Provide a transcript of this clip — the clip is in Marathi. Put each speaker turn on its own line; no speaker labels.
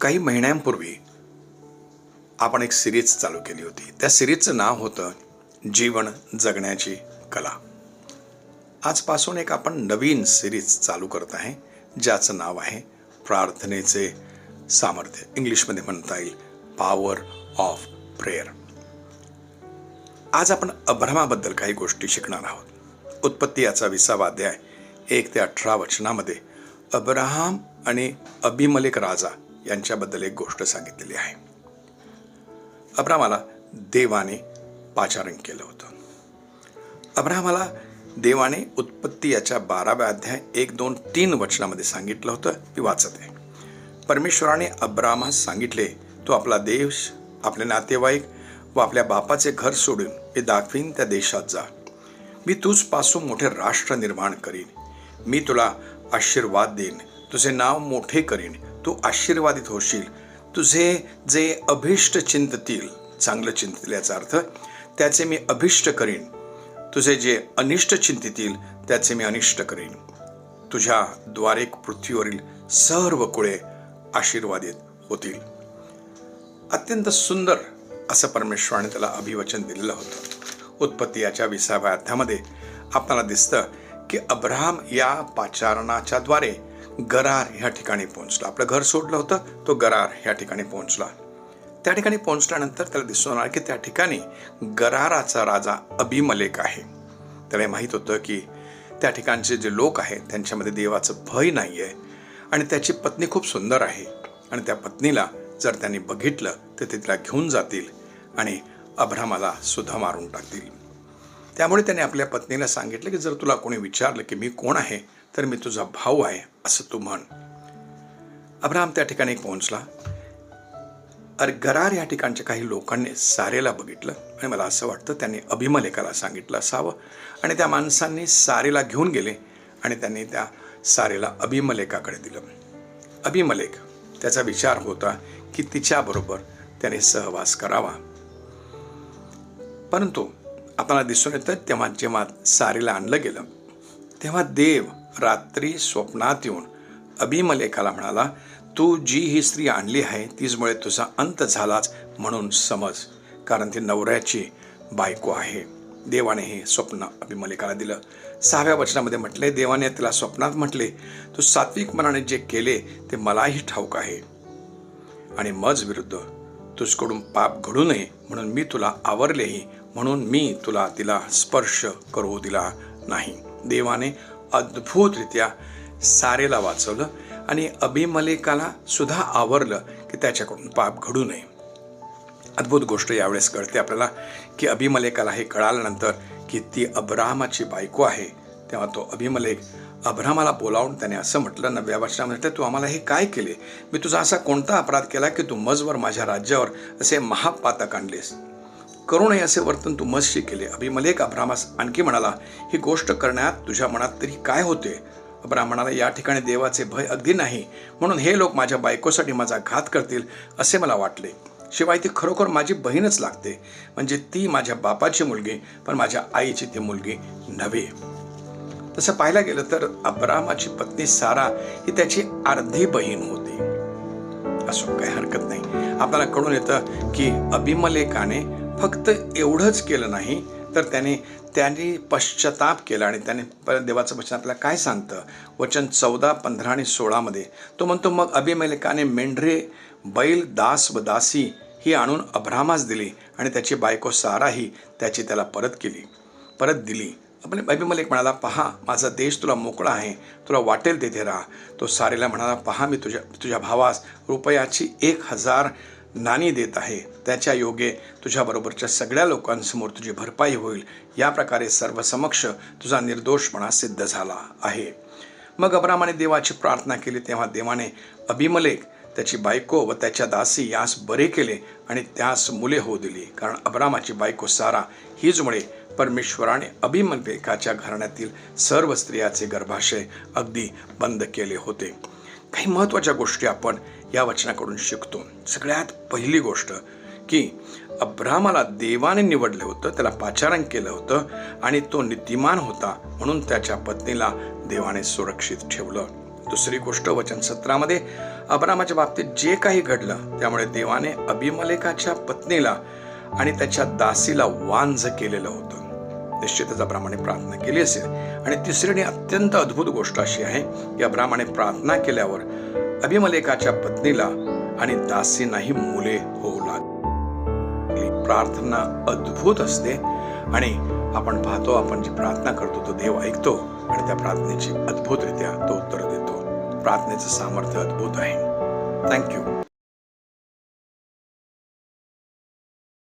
काही महिन्यांपूर्वी आपण एक सिरीज चालू केली होती. त्या सिरीजचं नाव होतं जीवन जगण्याची कला. आजपासून एक आपण नवीन सिरीज चालू करत आहे ज्याचं नाव आहे प्रार्थनेचे सामर्थ्य. इंग्लिशमध्ये म्हणता येईल पॉवर ऑफ प्रेयर आज आपण अभ्रमाबद्दल काही गोष्टी शिकणार आहोत. उत्पत्ती याचा विसावा अध्याय एक ते अठरा वचनामध्ये अब्राहम आणि अभिमलेक राजा यांच्याबद्दल एक गोष्ट सांगितलेली आहे. अब्रामाला देवाने पाचारण केलं होतं. अब्रामाला देवाने उत्पत्ती याच्या बाराव्या अध्याय एक दोन तीन वचनामध्ये सांगितलं होतं. मी वाचत. आहे परमेश्वराने अब्रामास सांगितले तू आपला देश आपले नातेवाईक व आपल्या बापाचे घर सोडून मी दाखवीन त्या देशात जा. मी तुझपासून मोठे राष्ट्र निर्माण करीन. मी तुला आशीर्वाद देईन. तुझे नाव मोठे करीन. तू आशीर्वादित होशील. तुझे जे अभिष्ट चिंततील चांगलं चिंततील याचा अर्थ त्याचे मी अभिष्ट करीन. तुझे जे अनिष्ट चिंतितील त्याचे मी अनिष्ट करीन. तुझ्या द्वारे पृथ्वीवरील सर्व कुळे आशीर्वादित होतील. अत्यंत सुंदर असं परमेश्वराने त्याला अभिवचन दिलेलं होतं. उत्पत्ती याच्या विसाव्या अध्यामध्ये आपल्याला दिसतं की अब्राहम या पाचारणाच्या द्वारे गरार ह्या ठिकाणी पोहोचला. आपलं घर सोडलं होतं तो गरार ह्या ठिकाणी पोहोचला. त्या ठिकाणी पोहोचल्यानंतर त्याला दिसून आलं की त्या ठिकाणी गराराचा राजा अभिमलेक आहे. त्याला माहीत होतं की त्या ठिकाणचे जे लोक आहेत त्यांच्यामध्ये देवाचं भय नाही आहे आणि त्याची पत्नी खूप सुंदर आहे. आणि त्या पत्नीला जर त्यांनी बघितलं तर ते तिला घेऊन जातील आणि अभ्रामाला सुद्धा मारून टाकतील. त्यामुळे त्याने आपल्या पत्नीला सांगितलं की जर तुला कोणी विचारलं की मी कोण आहे तर मी तुझा भाऊ आहे असं तू म्हण. अब्राम त्या ठिकाणी पोहोचला. अरे गरार या ठिकाणच्या काही लोकांनी सारेला बघितलं आणि मला असं वाटतं त्यांनी अभिमलेखाला सांगितलं असावं आणि त्या माणसांनी सारेला घेऊन गेले आणि त्यांनी त्या सारेला अभिमलेखाकडे दिलं. अभिमलेख त्याचा विचार होता की तिच्याबरोबर त्याने सहवास करावा. परंतु आपल्याला दिसून येतं तेव्हा जेव्हा सारीला आणलं गेलं तेव्हा देव रात्री स्वप्नात येऊन अभिमलेखाला म्हणाला तू जी ही स्त्री आणली आहे तीचमुळे तुझा अंत झालाच म्हणून समज कारण ती नवऱ्याची बायको आहे. देवाने हे स्वप्न अभिमलेखाला दिलं. सहाव्या वचनामध्ये म्हटले देवाने तिला स्वप्नात म्हटले तू सात्विक मनाने जे केले ते मलाही ठाऊक आहे. आणि मज विरुद्ध तुझकडून पाप घडू नये म्हणून मी तुला आवरलेही म्हणून मी तुला तिला स्पर्श करू दिला नाही. देवाने अद्भुतरित्या सारेला वाचवलं आणि अभिमलेकाला सुद्धा आवरलं की त्याच्याकडून पाप घडू नये. अद्भुत गोष्ट यावेळेस कळते आपल्याला की अभिमलेकाला हे कळाल्यानंतर की ती अब्राहमाची बायको आहे तेव्हा तो अभिमलेक अब्राहमाला बोलावून त्याने असं म्हटलं नव्या वर्षामध्ये म्हटलं तू आम्हाला हे काय केले? मी तुझा असा कोणता अपराध केला की तू मजवर माझ्या राज्यावर असे महापातक आणलेस? करू नये असे वर्तन तू मस्शी केले. अभिमलेक अब्रामास आणखी म्हणाला ही गोष्ट करण्यात तुझ्या मनात तरी काय होते? अब्राम म्हणाला या ठिकाणी देवाचे भय अगदी नाही. म्हणून हे लोक माझ्या बायकोसाठी माझा घात करतील असे मला वाटले. शिवाय ती खरोखर माझी बहीणच लागते. म्हणजे ती माझ्या बापाची मुलगी पण माझ्या आईची ती मुलगी नव्हे. तसं पाहायला गेलं तर अब्रामाची पत्नी सारा ही त्याची अर्धी बहीण होती. असो काही हरकत नाही. आपल्याला कळून येतं की अभिमलेकाने फक्त एवढंच केलं नाही तर त्याने त्याने पश्चाताप केला आणि त्याने परत देवाचं वचन आपल्याला काय सांगतं? वचन चौदा पंधरा आणि सोळामध्ये तो म्हणतो मग अभिमलेकाने मेंढरे बैल दास व दासी ही आणून अभ्रामास दिली आणि त्याची बायको साराही त्याची त्याला परत केली परत दिली. आपण अभिमलेक म्हणाला पहा माझा देश तुला मोकळा आहे तुला वाटेल तेथे राहा. तो सारेला म्हणाला पहा मी तुझ्या तुझ्या भावास रुपयाची एक हजार नाणी देत आहे. त्याच्या योगे तुझ्याबरोबरच्या सगळ्या लोकांसमोर तुझी भरपाई होईल. या प्रकारे सर्वसमक्ष तुझा निर्दोषपणा सिद्ध झाला आहे. मग अब्रामाने देवाची प्रार्थना केली. तेव्हा देवाने अभिमलेक त्याची बायको व त्याच्या दासी यास बरे केले आणि त्यास मुले होऊ दिली. कारण अब्रामाची बायको सारा हीचमुळे परमेश्वराने अभिमलेकाच्या घराण्यातील सर्व स्त्रियाचे गर्भाशय अगदी बंद केले होते. काही महत्त्वाच्या गोष्टी आपण या वचनाकडून शिकतो. सगळ्यात पहिली गोष्ट की अब्रामाला देवाने निवडलं होतं त्याला पाचारण केलं होतं आणि तो नीतिमान होता म्हणून त्याच्या पत्नीला देवाने सुरक्षित ठेवलं. दुसरी गोष्ट वचन सत्रामध्ये अब्रामाच्या बाबतीत जे काही घडलं त्यामुळे देवाने अभिमलेखाच्या पत्नीला आणि त्याच्या दासीला वांझ केलेलं होतं. निश्चितच ब्राह्मणे प्रार्थना केली असेल आणि तिसरी आणि अत्यंत अद्भुत गोष्ट अशी आहे की ब्राह्मणे प्रार्थना केल्यावर अभिमलेखाच्या पत्नीला आणि दासींनाही मुले होऊ लागली. प्रार्थना अद्भुत असते आणि आपण पाहतो आपण जी प्रार्थना करतो तो देव ऐकतो आणि त्या प्रार्थनेची अद्भुतरित्या तो उत्तर देतो. प्रार्थनेचं सामर्थ्य अद्भुत आहे. थँक्यू